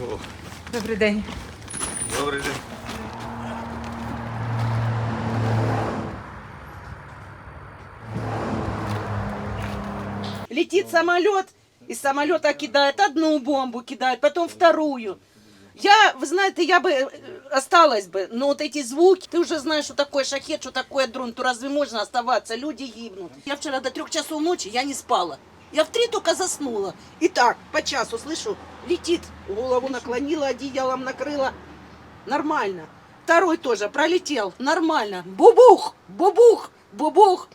О, Добрий день. добрий день. Летит самолет, из самолета кидает одну бомбу, кидает, потом вторую. Я, вы знаете, я бы э, осталась бы, но вот эти звуки, ты уже знаешь, что такое шахет, что такое дрон, то разве можно оставаться? Люди гибнут. Я вчера до трех часов ночи, я не спала. Я в три только заснула. И так, по часу, слышу, летит, голову наклонила, одеялом накрыла. Нормально. Второй тоже пролетел, нормально. Бубух, бубух, бубух.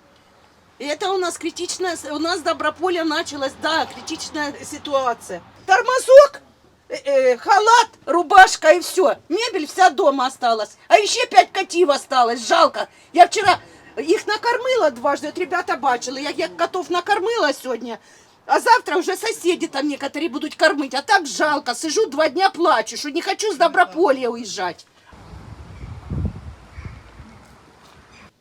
И это у нас критичная, у нас в Доброполе началась, да, критичная ситуация. Тормозок, э, э, халат, рубашка и все. Мебель вся дома осталась. А еще пять котів осталось, жалко. Я вчера їх накормила дважды, от ребята бачили, як я котов накормила сьогодні. А завтра вже сусіди там некоторі будуть кормити. А так жалко, сижу два дня плачу, що не хочу з Доброполья уїжджати.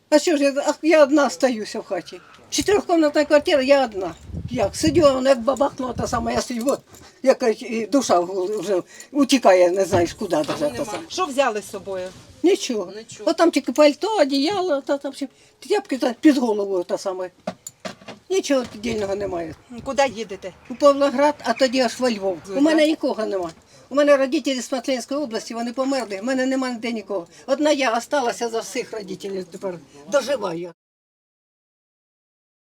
А що ж, я, а я одна остаюся в хаті. Чотирьохкомнатна квартира, я одна. Як сидю, а вона як бабахнула та сама, я стою, от, якась і душа в- вже утікає, не знаєш куди даже. Та сама. Що взяли з собою? Нічого. Нічого. От там тільки пальто, одіяло, та там ще тряпки та під головою та саме. Нічого дільного немає. Куди їдете? У Павлоград, а тоді аж во Львов. У мене нікого нема. У мене родителі з Смоленської області, вони померли, в мене нема ніде нікого. Одна я залишилася за всіх родителів тепер. Доживаю.